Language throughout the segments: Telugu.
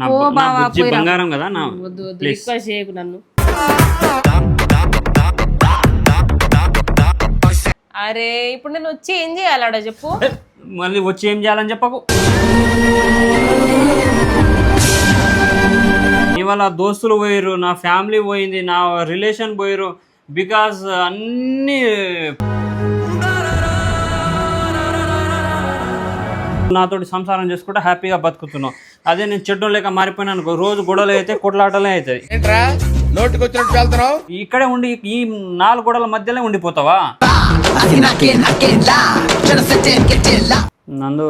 నా బుజ్జి పోయిరా. బంగారం కదా నా ప్లీజ్. చేయకు నన్ను. అరే ఇప్పుడు నేను వచ్చి ఏం చేయాలాడా చెప్పు? మళ్ళీ వచ్చి ఏం చేయాలని చెప్పకు. ఇవాళ దోస్తులు పోయిర్రు నా ఫ్యామిలీ పోయింది నా రిలేషన్ పోయిర్రు బికాస్ అన్ని నాతోటి సంసారం చేసుకుంటే హ్యాపీగా బతుకుతున్నావు. అదే నేను చెడ్డం లేక మారిపోయినా అనుకో రోజు గొడవలు అయితే కొట్లాటలే అవుతాయి వెళ్తున్నావు? ఇక్కడే ఉండి ఈ నాలుగు గోడల మధ్యలో ఉండిపోతావా? నందు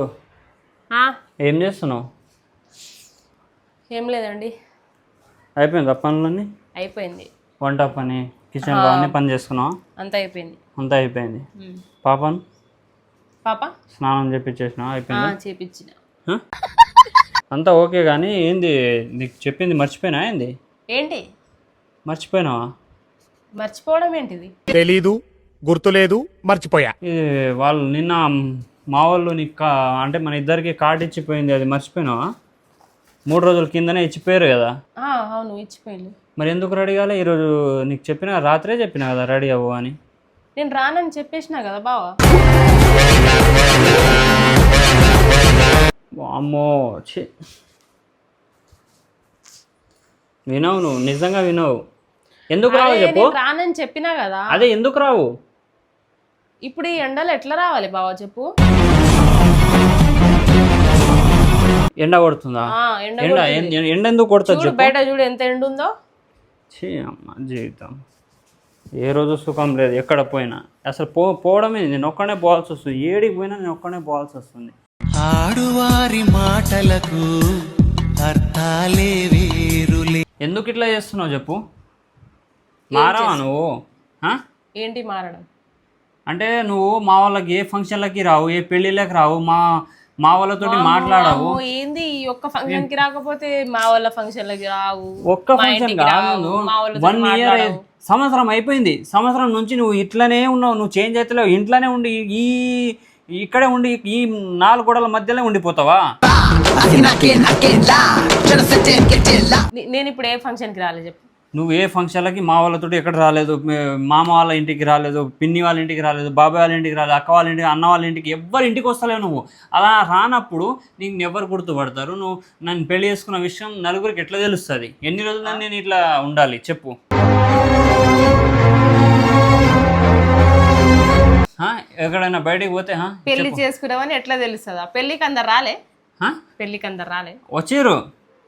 ఆ, ఏం చేస్తున్నావు? ఏం లేదండి. అయిపోయిందా పనులన్నీ? అయిపోయింది. వంట పని కిచెన్లో అన్ని పని చేసుకున్నావా? అంతా అయిపోయింది. అంతా అయిపోయింది. పాపను పాప? స్నానం అయిపోయింది? చేపించిన అంతా ఓకే కానీ ఏంది? నీకు చెప్పింది మర్చిపోయినా ఏంది? ఏంటి? మర్చిపోయినావా? మర్చిపోవడం ఏంటిది? తెలీదు గుర్తులేదు మర్చిపోయా. ఇది వాళ్ళు నిన్న మా వాళ్ళు నీకు అంటే మన ఇద్దరికి కార్డు ఇచ్చిపోయింది అది మర్చిపోయినావా? మూడు రోజుల కిందనే ఇచ్చిపోయారు కదా? ఆ, అవును ఇచ్చిపోయింది. మరి ఎందుకు రెడీ కాలే? ఈరోజు నీకు చెప్పిన రాత్రే చెప్పిన కదా రెడీ అవ్వు అని? నేను రానని చెప్పేసినా కదా బావా? అమ్మో ఛీ. వినవు నువ్వు నిజంగా వినవు. ఎందుకు రావు చెప్పు? నేను రానని చెప్పినా కదా. అదే ఎందుకు రావు? ఇప్పుడు ఈ ఎండలు ఎట్లా రావాలి బావా చెప్పు? ఎండ కొడుతుందా? ఎండ ఎండ ఎందుకు కొడుతుంది బయట చూడు ఎంత ఎండ ఉందో ఛీ అమ్మ జీవితం. ఏ రోజు సుఖం లేదు ఎక్కడ పోయినా. అసలు పో పోవడమే నేను ఒక్కనే పోవాల్సి వస్తుంది. ఏడికి పోయినా నేను ఒక్కనే పోవాల్సి వస్తుంది. ఆడువారి మాటలకు అర్థాలే వేరులే. ఎందుకు ఇట్లా చేస్తున్నావు చెప్పు? మారావా నువ్వు? ఏంటి మారడం? అంటే నువ్వు మా వాళ్ళకి ఏ ఫంక్షన్లకి రావు ఏ పెళ్ళిళ్ళకి రావు మా మా వాళ్ళతోటి మాట్లాడవు. ఏంది ఈ ఒక్క ఫంక్షన్కి రాకపోతే మా వాళ్ళ ఫంక్షన్ లకి రావు? ఒక్క ఫంక్షన్ కాదు వాళ్ళతో వన్ ఇయర్ మాట్లాడవు. సంవత్సరం అయిపోయింది. సంవత్సరం నుంచి నువ్వు ఇట్లనే ఉన్నావు. నువ్వు చేంజ్ అవుతలేవు. ఇంట్లోనే ఉండి ఈ ఇక్కడే ఉండి ఈ నాలుగు గోడల మధ్యలో ఉండిపోతావా? నేను ఇప్పుడు ఏ ఫంక్షన్కి రాలే చెప్పు. నువ్వు ఏ ఫంక్షన్లకి మా వాళ్ళతోటి ఎక్కడ రాలేదు? మామ వాళ్ళ ఇంటికి రాలేదు పిన్ని వాళ్ళ ఇంటికి రాలేదు బాబాయ్ వాళ్ళ ఇంటికి రాలేదు అక్క వాళ్ళ ఇంటికి అన్న వాళ్ళ ఇంటికి ఎవ్వరి ఇంటికి వస్తలేవు నువ్వు. అలా రానప్పుడు నీకు ఎవరు గుర్తుపడతారు? నువ్వు నన్ను పెళ్ళి చేసుకున్న విషయం నలుగురికి ఎట్లా తెలుస్తుంది? ఎన్ని రోజులు నేను ఇట్లా ఉండాలి? చెప్పు. ఎక్కడైనా బయటికి పోతే పెళ్ళి. చేసుకున్నామని ఎట్లా తెలుస్తుందా? పెళ్ళికి అందరు రాలే? పెళ్ళికి అందరు రాలే. వచ్చిర్రు.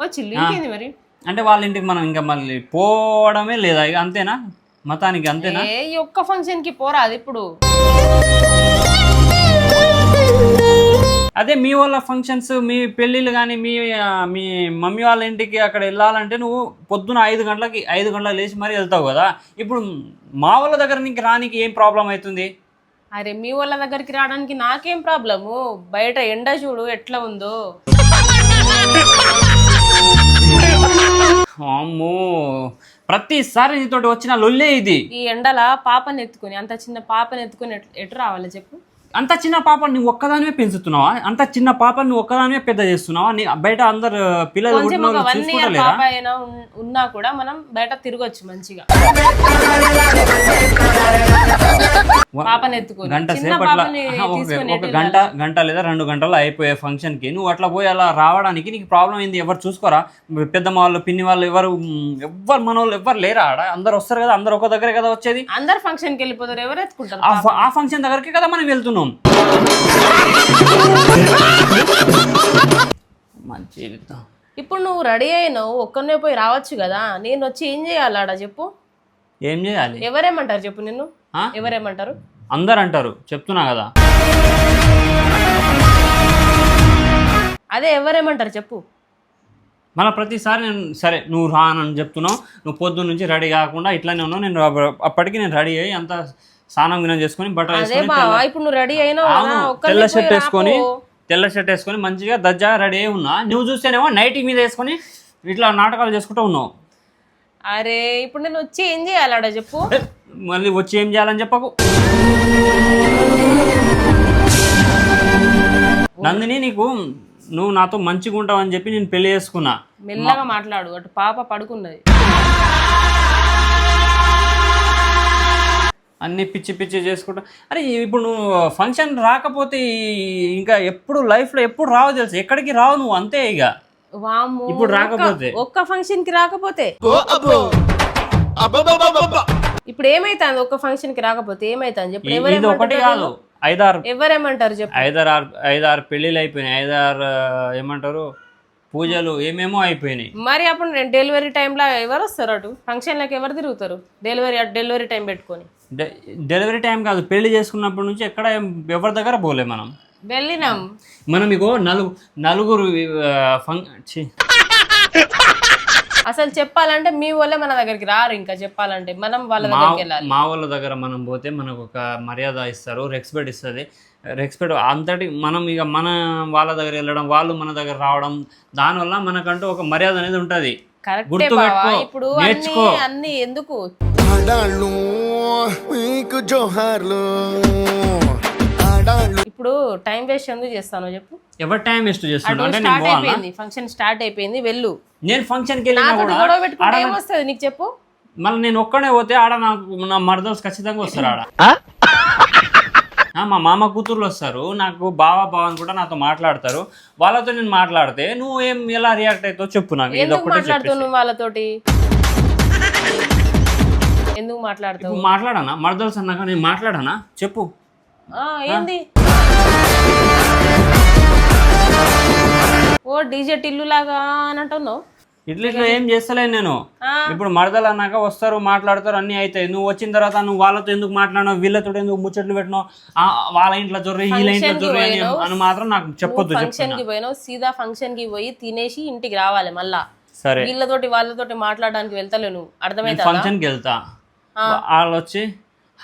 వచ్చి ఇంకేంది మరి? అంటే వాళ్ళ ఇంటికి మనం ఇంకా మళ్ళీ పోవడమే లేదా? ఇక అంతేనా? మతానికి అంతేనా? ఏ ఒక్క ఫంక్షన్కి పోరాదు ఇప్పుడు. అదే మీ వాళ్ళ ఫంక్షన్స్ మీ పెళ్ళిళ్ళు కానీ మీ మీ మమ్మీ వాళ్ళ ఇంటికి అక్కడ వెళ్ళాలంటే నువ్వు పొద్దున ఐదు గంటలకి ఐదు గంటలకు లేచి మరీ వెళ్తావు కదా. ఇప్పుడు మా వాళ్ళ దగ్గర నీకు రానికి ఏం ప్రాబ్లం అవుతుంది? అరే మీ వాళ్ళ దగ్గరికి రావడానికి నాకేం ప్రాబ్లము? బయట ఎండ చూడు ఎట్లా ఉందో. అమ్మో ప్రతిసారి నీతోటి వచ్చిన లొల్లే ఇది. ఈ ఎండల పాపని ఎత్తుకొని అంత చిన్న పాపని ఎత్తుకొని ఎట్- ఎటు రావాలి చెప్పు? అంత చిన్న పాప నువ్వు ఒక్కదానివే పెంచుతున్నావా? అంత చిన్న పాప నువ్వు ఒక్కదానివే పెద్ద చేస్తున్నావా? నీ బయట అందరు పిల్లలు కొంచెం పుట్టిన ఒక వాళ్ళు వన్ ఇయర్ చూసుకుంటలేరా? పాప అయినా ఉన్- ఉన్నా కూడా మనం బయట తిరగొచ్చు మంచిగా. పాపని ఎత్తుకొని గంట చిన్న సేపట్ల పాపని ఆహా, ఒక- తీసుకొని ఒక ఎటు గంట గంట లేదా రెండు గంటలు అయిపోయే ఫంక్షన్కి నువ్వు అట్లా పోయి అలా రావడానికి నీకు ప్రాబ్లం ఏంది? ఎవరు చూసుకోరా? పెద్దమ్మ వాళ్ళు పిన్ని వాళ్ళు ఎవరు మ్, ఎవ్వరు మన వాళ్ళు ఎవ్వరు లేరా ఆడ? అందరు వస్తారు కదా అందరు ఒక దగ్గరే కదా వచ్చేది? అందరు ఫంక్షన్కి వెళ్ళిపోతారు ఎవరు ఎత్తుకుంటారు ఆ ఫ- ఆ ఫంక్షన్ దగ్గరికి కదా మనం వెళ్తున్నాం. మంచి ఇప్పుడు నువ్వు రెడీ అయినావు ఒక్కనే పోయి రావచ్చు కదా. నేను వచ్చి ఏం చేయాలి ఆడ చెప్పు. ఏం చేయాలి? ఎవరేమంటారు చెప్పు నిన్ను? ఆ? ఎవరేమంటారు? అందరు అంటారు చెప్తున్నా కదా. అదే ఎవరేమంటారు చెప్పు. మన ప్రతిసారి నేను సరే నువ్వు రానని చెప్తున్నావు. నువ్వు పొద్దున్న నుంచి రెడీ కాకుండా ఇట్లానే ఉన్నావు. నేను అప్ప- అప్పటికి నేను రెడీ అయ్యి అంతా స్నానం గినం చేసుకొని బట్టలు ఇప్పుడు నువ్వు రెడీ ఒక్కనే తెల్ల షర్ట్ వేసుకొని. తెల్ల షర్ట్ వేసుకొని మంచిగా దజ్జా రెడీ అయి ఉన్నా. నువ్వు చూస్తేనేమో నైటీ మీద వేసుకొని ఇట్లా నాటకాలు చేసుకుంటూ ఉన్నావు. అరే ఇప్పుడు నేను వచ్చి ఏం చేయాలి ఆడ చెప్పు? మళ్ళీ వచ్చి ఏం చేయాలని చెప్పకు. నందిని నీకు నువ్వు నాతో మంచిగా ఉంటావు అని చెప్పి నేను పెళ్ళి చేసుకున్నా. మెల్లగా మాట్లాడు అటు పాప పడుకున్నది. అన్ని పిచ్చి పిచ్చి చేసుకుంటా. అరే ఇప్పుడు నువ్వు ఫంక్షన్ రాకపోతే ఇంకా ఎప్పుడు లైఫ్లో ఎప్పుడు రావు తెలుసు? ఎక్కడికి రావు నువ్వు? అంతే ఇక. ఇప్పుడు రాకపోతే? ఒక్క ఫంక్షన్కి రాకపోతే ఇప్పుడు ఏమైతుంది? ఒక్క ఫంక్షన్కి రాకపోతే ఏమైతుంది? చెప్పు. ఇది ఒకటి కాదు. ఐదారు ఎవరేమంటారు చెప్పు? ఐదారు ఆరు ఐదారు పెళ్ళిళ్ళు అయిపోయినాయి. ఐదారు ఏమంటారు? పూజలు ఏమేమో అయిపోయినాయి. మరి అప్పుడు డెలివరీ టైంలో ఎవరు వస్తారు అటు? ఫంక్షన్లకు ఎవరు తిరుగుతారు? డెలివరీ డెలివరీ టైం పెట్టుకొని. డెలివరీ టైం కాదు పెళ్ళి చేసుకున్నప్పటి నుంచి ఎక్కడ ఎవరి దగ్గర పోలే మనం. వెళ్ళినాం. మనం ఇగో నలుగు నలుగురు ఫంక్. అసలు చెప్పాలంటే మీ వాళ్ళే మన దగ్గరికి రారు ఇంకా చెప్పాలంటే. మనం వాళ్ళ మా దగ్గరికి వెళ్ళాలి. మా వాళ్ళ దగ్గర మనం పోతే మనకు ఒక మర్యాద ఇస్తారు రెస్పెక్ట్ ఇస్తుంది. రెస్పెక్ట్ అంతటి మనం ఇక మన వాళ్ళ దగ్గర వెళ్ళడం వాళ్ళు మన దగ్గర రావడం దానివల్ల మనకంటూ ఒక మర్యాద అనేది ఉంటుంది. ఇప్పుడు అన్ని ఎందుకు? మీకు జోహార్లు. ఇప్పుడు టైం వేస్ట్ ఎందుకు చేస్తానో చెప్పు. ఎవరి టైం వేస్ట్ చేస్తున్నాడు? అటు స్టార్ట్ పోవాలా? అయిపోయింది ఫంక్షన్ స్టార్ట్ అయిపోయింది వెళ్ళు. నేను ఫంక్షన్కి వెళ్ళినా కూడా గొడవ పెట్టుకుంటే ఆడ ఏమొస్తుంది నీకు చెప్పు? మళ్ళీ నేను ఒక్కడే పోతే ఆడ నాకు నా మరదల్స్ ఖచ్చితంగా వస్తారు ఆడ. ఆ, మా మామ కూతుర్లు వస్తారు. నాకు బావ బావ అని కూడా నాతో మాట్లాడతారు. వాళ్ళతో నేను మాట్లాడితే నువ్వు ఏం ఎలా రియాక్ట్ అవుతావు చెప్పు నాకు. నువ్వు వాళ్ళతోటి? ఎందుకు మాట్లాడతావు? మాట్లాడానా? మరదల్స్ అన్నాక నేను మాట్లాడానా? చెప్పు. ఏంది? ఓ డీజే టిల్లు లాగా అని అంటున్నావు ఇట్లా ఇట్లా ఏం చేస్తలేను నేను. ఇప్పుడు మరదలు అన్నాక వస్తారు మాట్లాడతారు అన్నీ అవుతాయి నువ్వు వచ్చిన తర్వాత నువ్వు వాళ్ళతో ఎందుకు మాట్లాడినావు? వీళ్ళతో ఎందుకు ముచ్చట్లు పెట్టినావు? వాళ్ళ ఇంట్లో జొర్రి వీళ్ళ ఇంట్లో కి జొర్రి అని మాత్రం నాకు చెప్పొద్దు ఫంక్షన్కి పోయినావు సీదా ఫంక్షన్కి పోయి తినేసి ఇంటికి రావాలి మళ్ళా. సరే. వీళ్ళతోటి వాళ్ళతోటి మాట్లాడడానికి వెళ్తలేవు నువ్వు. అర్థమైతే ఫంక్షన్కి వెళ్తా. వాళ్ళు వచ్చి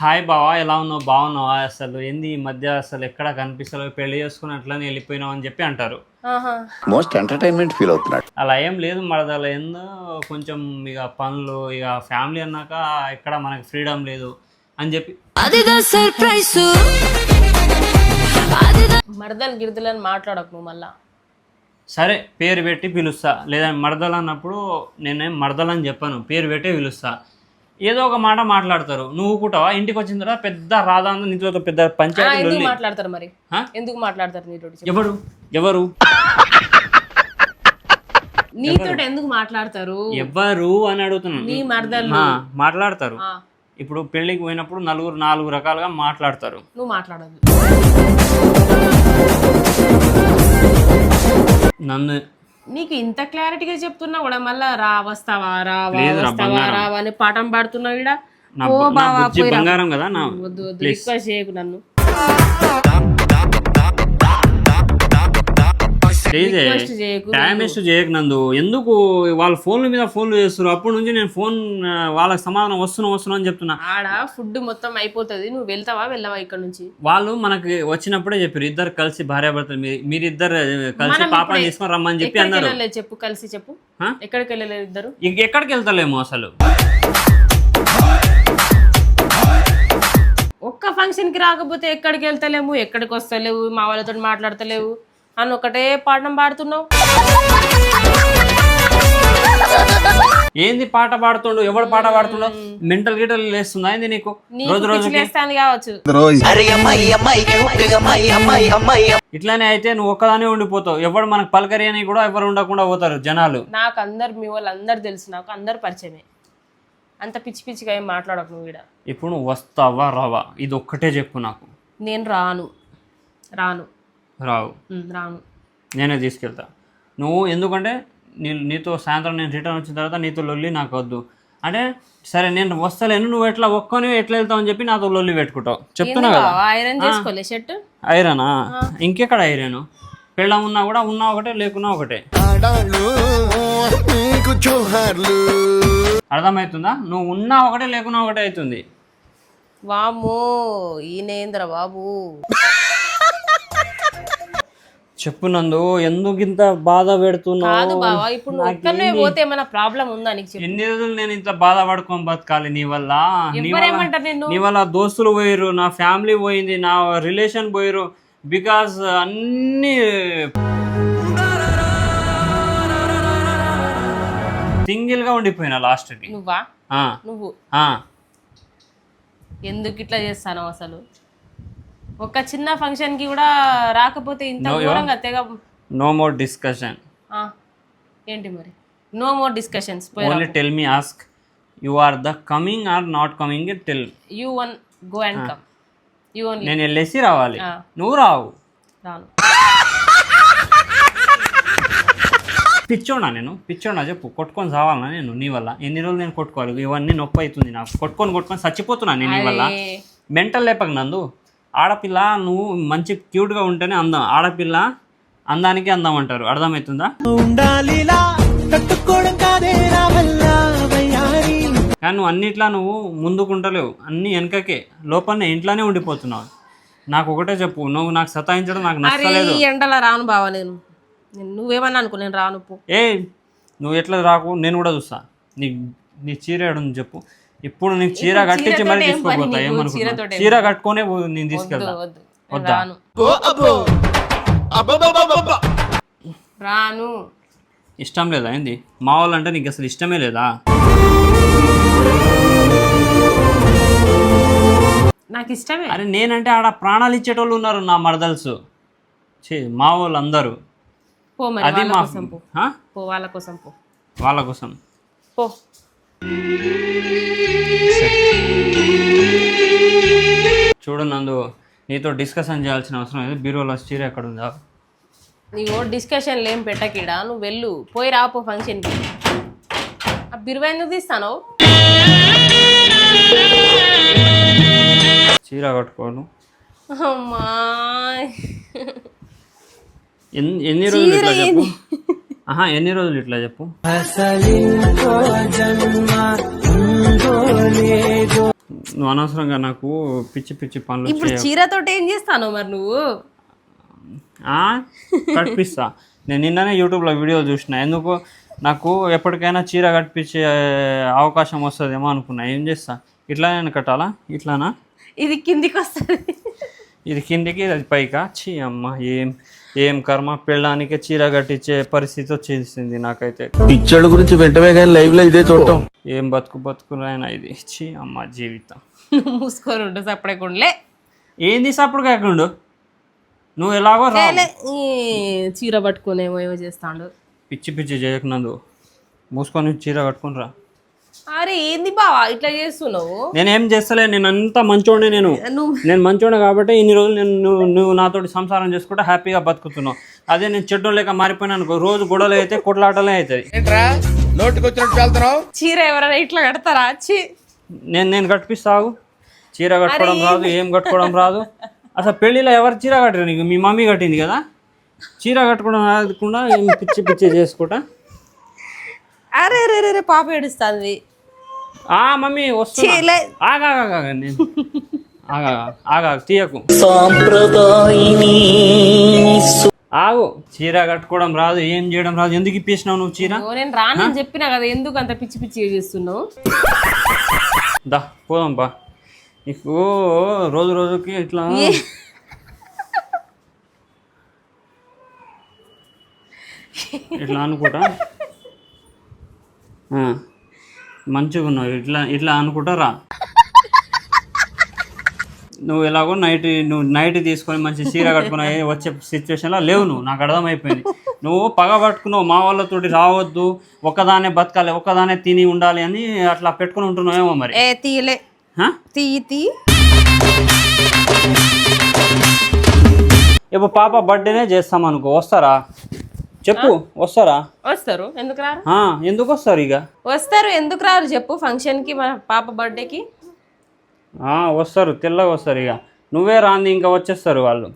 హాయ్ బావా ఎలా ఉన్నావు? బాగున్నావా? అసలు ఏంది ఈ మధ్య? అసలు ఎక్కడ కనిపిస్తలేవు? పెళ్ళి చేసుకుని అట్లనే వెళ్ళిపోయినావు అని చెప్పి అంటారు. ఆహా. మోస్ట్ ఎంటర్టైన్మెంట్ ఫీల్ అవుతున్నాడు. అలా ఏం లేదు మరదల. ఏందో కొంచెం ఇక పనులు ఇక ఫ్యామిలీ అన్నాక ఎక్కడ మనకి ఫ్రీడమ్ లేదు అని చెప్పి. సర్ప్రైజ్. మరదలు గిరిదలని మాట్లాడకు నువ్వు మళ్ళా. సరే పేరు పెట్టి పిలుస్తా. లేదా మరదలు అన్నప్పుడు నేనేం మరదలు అని చెప్పాను. పేరు పెట్టి పిలుస్తా. ఏదో ఒక మాట మాట్లాడతారు. నువ్వు కూడా ఇంటికి వచ్చిన తర్వాత పెద్ద రాధా నీతో పెద్ద పంచాయతీ. మాట్లాడతారు మరి? ఎందుకు మాట్లాడతారు చెప్పు. ఎవరు? ఎవరు? నీతోటి ఎందుకు మాట్లాడతారు? ఎవరు అని అడుగుతున్నాను. నీ మరదలు. మాట్లాడతారు. ఇప్పుడు పెళ్ళికి పోయినప్పుడు నలుగురు నాలుగు రకాలుగా మాట్లాడతారు. నువ్వు మాట్లాడదు. నన్ను నీకు ఇంత క్లారిటీగా చెప్తున్నా కూడా మళ్ళా రా వస్తావా రా, వస్తావా. రావా అని పాఠం పాడుతున్నావు ఈడ నా ఓ బావా. బంగారం కదా నా వద్దు వద్దు రిక్వెస్ట్ చేయకు నన్ను టైం వేస్ట్ చేయకు. నందు. ఎందుకు వాళ్ళ ఫోన్ల మీద ఫోన్లు చేస్తారు అప్పటి నుంచి నేను ఫోన్ వాళ్ళకి సమాధానం వస్తున్నా వస్తున్నా అని చెప్తున్నా. ఆడ ఫుడ్ మొత్తం అయిపోతుంది. నువ్వు వెళ్తావా వెళ్ళవా ఇక్కడ నుంచి? వాళ్ళు మనకి వచ్చినప్పుడే చెప్పారు ఇద్దరు కలిసి భార్యాభర్తలు మీరు మీరిద్దరు కలిసి పాపని ఇప్పుడే- తీసుకొని రమ్మని చెప్పి అన్నారు. చెప్పు కలిసి చెప్పు? ఎక్కడికి వెళ్ళలేదు ఇద్దరు? ఇంక ఎక్కడికి వెళ్తలేము అసలు? ఒక్క ఫంక్షన్కి రాకపోతే ఎక్కడికి వెళ్తలేము? ఎక్కడికి వస్తలేవు? మా వాళ్ళతో మాట్లాడతలేవు? అని ఒకటే పాఠం పాడుతున్నావు? ఏంది పాట పాడుతుండు? ఎవడు పాట పాడుతుండో మెంటల్ గిటల్ లేస్తుందా ఏంది నీకు? రోజు రోజుకి? పిచ్చిలేస్తాంది కావచ్చు. ఇట్లానే అయితే నువ్వు ఒక్కదానే ఉండిపోతావు. ఎవడు మనకు పలకరి అని కూడా ఎవరు ఉండకుండా పోతారు జనాలు. నాకు అందరు మీ వాళ్ళు అందరు తెలుసు. నాకు అందరు పరిచయమే. అంత పిచ్చి పిచ్చిగా ఏం మాట్లాడకు నువ్వు ఈడ. ఇప్పుడు నువ్వు వస్తావా రావా? ఇది ఒక్కటే చెప్పు నాకు. నేను రాను. రాను. రావు. రాను నేనే తీసుకెళ్తా. నువ్వు ఎందుకంటే నీ నీతో సాయంత్రం నేను రిటర్న్ వచ్చిన తర్వాత నీతో లొల్లి నాకు వద్దు. అంటే సరే నేను వస్తలేను నువ్వు ఎట్లా ఒక్కని ఎట్లా వెళ్తావు అని చెప్పి నాతో లొల్లి పెట్టుకుంటావు. చెప్తున్నా కదా? ఐరన్ చేసుకోలే షర్ట్? ఐరనా? ఇంకెక్కడ ఐరన్? పెళ్ళం ఉన్నా కూడా ఉన్నా ఒకటే లేకున్నా ఒకటే. అర్థమవుతుందా? నువ్వు ఉన్నా ఒకటే లేకున్నా ఒకటే అవుతుంది. వామ్మో ఈయనేంద్ర బాబు. చెప్పునందు ఎందుకు ఇంత బాధ కాదు పెడుతున్నావు ఇప్పుడు పోతే ఏమైనా ప్రాబ్లం ఉందా నీకు ఎన్ని రోజులు నేను ఇంత బాధ పడుకొని బతకాలి నీ వల్ల? నీ వల్ల నీ వల్ల దోస్తులు పోయిరు నా ఫ్యామిలీ పోయింది నా రిలేషన్ పోయిరు బికాస్ అన్ని సింగిల్గా ఉండిపోయినా లాస్ట్ నువ్వా? నువ్వు? ఎందుకు ఇట్లా చేస్తాను అసలు? ఒక చిన్న ఫంక్షన్కి కూడా రాకపోతే ఇంత ఘోరంగా తెగ నో మోర్ డిస్కషన్ ఆ, ఏంటి మరి? No more discussions only tell me ask you are the coming or not coming tell you one go and come you only నేను వెళ్ళేసి రావాలి. నువ్వు రావు. రాను. పిచ్చోడా నేను? పిచ్చోడా చెప్పు. కొట్టుకొని చావాలనా నేను నీ వల్ల? ఎన్ని రోజులు నేను కొట్టుకోవాలి? ఇవన్నీ నొప్పి అవుతుంది నాకు. కొట్టుకొని కొట్టుకొని చచ్చిపోతున్నా నేను నీ వల్ల. మెంటల్ లేపక నందు. ఆడపిల్ల నువ్వు మంచి క్యూట్గా ఉంటేనే అందం. ఆడపిల్ల అందానికి అందం అంటారు. అర్థమవుతుందా? కానీ నువ్వు అన్నిట్లా నువ్వు ముందుకుంటలేవు. అన్ని వెనకకే లోపలనే ఇంట్లోనే ఉండిపోతున్నావు. నాకు ఒకటే చెప్పు నువ్వు నాకు సతాయించడం నాకు నచ్చలేదు. ఎండల రాను బావా నేను. నేను- నువ్వేమన్నా అనుకో నేను రాను పో. ఏ నువ్వు ఎట్లా రాకు? నేను కూడా చూస్తా. నీ నీ చీర చెప్పు. ఇప్పుడు నీకు చీర కట్టించి మరి తీసుకోపోతా నీకు? ఏమనుకున్నా చీర? కట్టుకునే పో- నేను తీసుకెళ్తా. వద్దు? రాను. అబ్బో. అబ్బో రాను. ఇష్టం లేదా ఏంది? మా వాళ్ళంటే నీకు అసలు ఇష్టమే లేదా? నాకు ఇష్టమే. అరే నేనంటే ఆడ ప్రాణాలు ఇచ్చేటోళ్ళు ఉన్నారు నా మరదల్స్. ఛీ మా వాళ్ళు అందరూ అది వాళ్ళ మా కోసం? పో వాళ్ళ కోసం పో. వాళ్ళ కోసం. పో. చూడు నందు నీతో డిస్కషన్ చేయాల్సిన అవసరం లేదు. బీరోలో చీర ఎక్కడ ఉందా నీవు డిస్కషన్లు ఏం పెట్టకిడా? నువ్వు వెళ్ళు. పోయి రాపో ఫంక్షన్కి ఆ బిరువా ఎందుకు తీస్తాను? చీర కట్టుకోను. అమ్మా. ఎన్ని ఎన్ని రోజులు ఇట్లా చెప్పు? ఆహా ఎన్ని రోజులు ఇట్లా చెప్పు? నువ్వు అనవసరంగా నాకు పిచ్చి పిచ్చి పనులు ఇప్పుడు చీరతోటి ఏం చేస్తాను మరి నువ్వు? ఆ? కట్టిస్తా నేను నిన్ననే యూట్యూబ్లో వీడియో చూసిన. ఎందుకు? నాకు ఎప్పటికైనా చీర కట్టించే అవకాశం వస్తుందేమో అనుకున్నా. ఏం చేస్తా? ఇట్లా నేను కట్టాలా? ఇట్లానా? ఇది కిందికి వస్తుంది. ఇది కిందికి అది పైకా? చీ అమ్మ ఏం ఏం కర్మ? పెళ్ళడానికే చీర కట్టించే పరిస్థితి వచ్చేసింది నాకైతే. పిచ్చోళ్ళ గురించి వెంటనే కానీ లైవ్లో ఇదే చూడటం. ఏం బతుకు బతుకులైనా ఇది? చీ అమ్మ జీవితం. మూసుకొని ఉండు సపడకుండలే ఏంది సప్పుడు కాకుండా? నువ్వు ఎలాగో రా చీర పట్టుకునేమో ఏమో చేస్తాడు. పిచ్చి పిచ్చి చేయకున్నందు మూసుకొని చీర కట్టుకుని రా. అరే ఏంది బావా? ఇట్లా చేస్తున్నావు? నేనేం చేస్తలే నేను అంతా మంచోడే నేను నేను మంచోడే కాబట్టి ఇన్ని రోజులు నేను నువ్వు నువ్వు నాతోటి సంసారం చేసుకుంటే హ్యాపీగా బతుకుతున్నావు. అదే నేను చెడ్డం లేక మారిపోయినా అనుకో రోజు గొడవలు అయితే కొట్లాటలే అవుతుంది ఏంట్రా? నోటికొచ్చినట్టు వెళ్తున్నావు? చీర ఎవరైనా ఇట్లా కడతారా? చి నేను నేను కట్టిస్తావు చీర కట్టుకోవడం రాదు ఏం కట్టుకోవడం రాదు. అసలు పెళ్ళిలో ఎవరు చీర కట్టరు నీకు? మీ మమ్మీ కట్టింది కదా? చీర కట్టుకోవడం రాకుండా ఏం పిచ్చి పిచ్చి చేసుకుంటా? అరే రే రే రే పాప ఏడుస్తుంది. ఆ మమ్మీ వస్తున్నా. చీలే ఆగా ఆగా నేను ఆగా ఆగా తీయకు. ఆగు చీర కట్టుకోవడం రాదు ఏం చేయడం రాదు. ఎందుకు ఇప్పేసినావు నువ్వు చీర? ఓ, నేను రానని చెప్పినా కదా ఎందుకు అంత పిచ్చి పిచ్చి చేస్తున్నావు? దా పోదాం బా నీకు రోజు రోజుకి ఇట్లా ఇట్లా అనుకుంటా? ఆ, మంచిగా ఉన్నావు ఇట్లా ఇట్లా అనుకుంటా రా. నువ్వు ఎలాగో నైట్ నువ్వు నైట్ తీసుకొని మంచి చీర కట్టుకుని వచ్చే సిచ్యువేషన్లో లేవు నువ్వు. నాకు అర్థమైపోయింది. నువ్వు పగ పట్టుకున్నావు. మా వాళ్ళతోటి రావద్దు. ఒక్కదానే బతకాలి ఒక్కదానే తిని ఉండాలి అని అట్లా పెట్టుకుని ఉంటున్నావేమో మరి. ఏ తీయలే? తీయి తీ ఇప్పుడు పాప బర్త్డేనే చేస్తాం అనుకో వస్తారా? చెప్పు వస్తారా? వస్తారు. ఎందుకు రారు? ఆ, ఎందుకు వస్తారు ఇక? వస్తారు ఎందుకు రారు చెప్పు ఫంక్షన్కి మన పాప బర్త్డేకి ఆ, వస్తారు తెల్లగా వస్తారు ఇక. నువ్వే రాంది ఇంకా వచ్చేస్తారు వాళ్ళు.